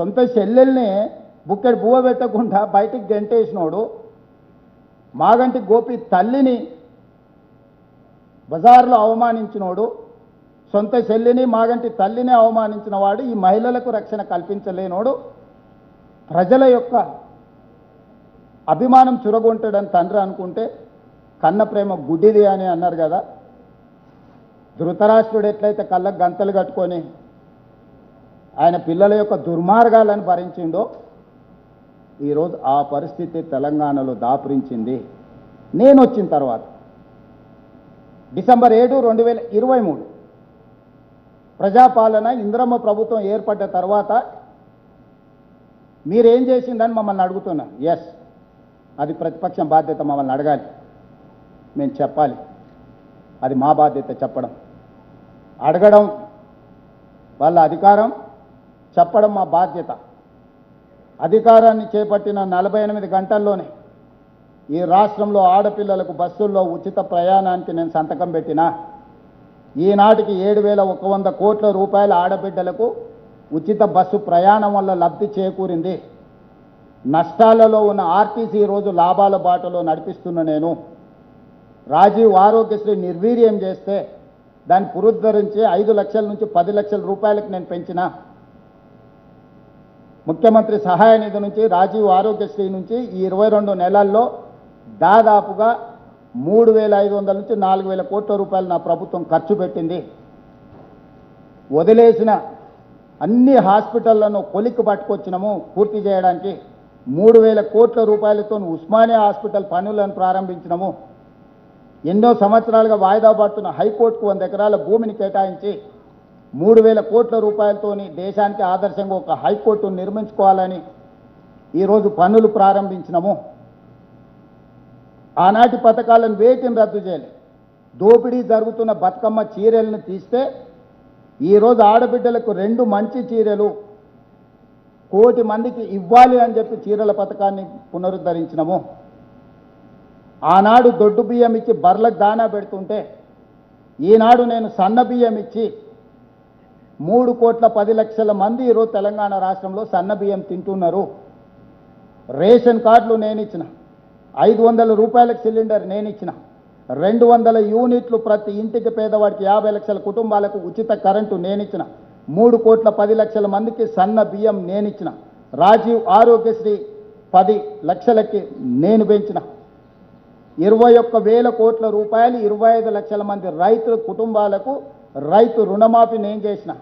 సొంత చెల్లెల్ని బుక్కెడు బువ్వ పెట్టకుండా బయటికి గంటేసినోడు మాగంటి గోపి తల్లిని బజార్లో అవమానించినోడు సొంత చెల్లిని మాగంటి తల్లిని అవమానించిన వాడు ఈ మహిళలకు రక్షణ కల్పించలేనోడు ప్రజల యొక్క అభిమానం చురగొంటాడని తండ్రి అనుకుంటే కన్న ప్రేమ గుడ్డిది అని అన్నారు కదా. ధృతరాష్ట్రుడు ఎట్లయితే కళ్ళకు గంతలు కట్టుకొని ఆయన పిల్లల యొక్క దుర్మార్గాలను భరించిండో ఈరోజు ఆ పరిస్థితి తెలంగాణలో దాపురించింది. నేను వచ్చిన తర్వాత డిసెంబర్ ఏడు రెండు వేల ఇరవై మూడు ప్రజాపాలన ఇంద్రమ్మ ప్రభుత్వం ఏర్పడ్డ తర్వాత మీరేం చేసిందని మమ్మల్ని అడుగుతున్నా. ఎస్ అది ప్రతిపక్షం బాధ్యత మమ్మల్ని అడగాలి. మేము చెప్పాలి. అది మా బాధ్యత చెప్పడం. అడగడం వాళ్ళ అధికారం. చెప్పడం మా బాధ్యత. అధికారాన్ని చేపట్టిన నలభై ఎనిమిది గంటల్లోనే ఈ రాష్ట్రంలో ఆడపిల్లలకు బస్సుల్లో ఉచిత ప్రయాణానికి నేను సంతకం పెట్టిన. ఈనాటికి ఏడు వేల ఒక వంద కోట్ల రూపాయల ఆడబిడ్డలకు ఉచిత బస్సు ప్రయాణం వల్ల లబ్ధి చేకూరింది. నష్టాలలో ఉన్న ఆర్టీసీ రోజు లాభాల బాటలో నడిపిస్తున్న నేను. రాజీవ్ ఆరోగ్యశ్రీ నిర్వీర్యం చేస్తే దాన్ని పునరుద్ధరించి ఐదు లక్షల నుంచి పది లక్షల రూపాయలకు నేను పెంచిన. ముఖ్యమంత్రి సహాయ నిధి నుంచి రాజీవ్ ఆరోగ్యశ్రీ నుంచి ఈ ఇరవై రెండు నెలల్లో దాదాపుగా మూడు వేల ఐదు వందల నుంచి నాలుగు వేల కోట్ల రూపాయలు నా ప్రభుత్వం ఖర్చు పెట్టింది. వదిలేసిన అన్ని హాస్పిటళ్ళను కొలిక్కి పట్టుకొచ్చినాము పూర్తి చేయడానికి. మూడు వేల కోట్ల రూపాయలతో ఉస్మానియా హాస్పిటల్ పనులను ప్రారంభించినము. ఎన్నో సంవత్సరాలుగా వాయిదా పడుతున్న హైకోర్టుకు వంద ఎకరాల భూమిని కేటాయించి మూడు వేల కోట్ల రూపాయలతోని దేశానికి ఆదర్శంగా ఒక హైకోర్టును నిర్మించుకోవాలని ఈరోజు పనులు ప్రారంభించినము. ఆనాటి పథకాలను వేటిని రద్దు చేయాలి? దోపిడీ జరుగుతున్న బతుకమ్మ చీరలను తీస్తే ఈరోజు ఆడబిడ్డలకు రెండు మంచి చీరలు కోటి మందికి ఇవ్వాలి అని చెప్పి చీరల పథకాన్ని పునరుద్ధరించినము. ఆనాడు దొడ్డు బియ్యం ఇచ్చి బర్లకు దానా పెడుతుంటే ఈనాడు నేను సన్న బియ్యం ఇచ్చి మూడు కోట్ల పది లక్షల మంది ఈరోజు తెలంగాణ రాష్ట్రంలో సన్న బియ్యం తింటున్నారు. రేషన్ కార్డులు నేను ఇచ్చిన ఐదు వందల రూపాయలకు సిలిండర్ నేను ఇచ్చిన రెండు వందల యూనిట్లు ప్రతి ఇంటికి పేదవాడికి యాభై లక్షల కుటుంబాలకు ఉచిత కరెంటు నేను ఇచ్చిన మూడు కోట్ల పది లక్షల మందికి సన్న బియ్యం నేను ఇచ్చిన రాజీవ్ ఆరోగ్యశ్రీ పది లక్షలకి నేను పెంచిన. ఇరవై ఒక్క వేల కోట్ల రూపాయలు ఇరవై ఐదు లక్షల మంది రైతుల కుటుంబాలకు రైతు రుణమాఫీ నేను చేసిన.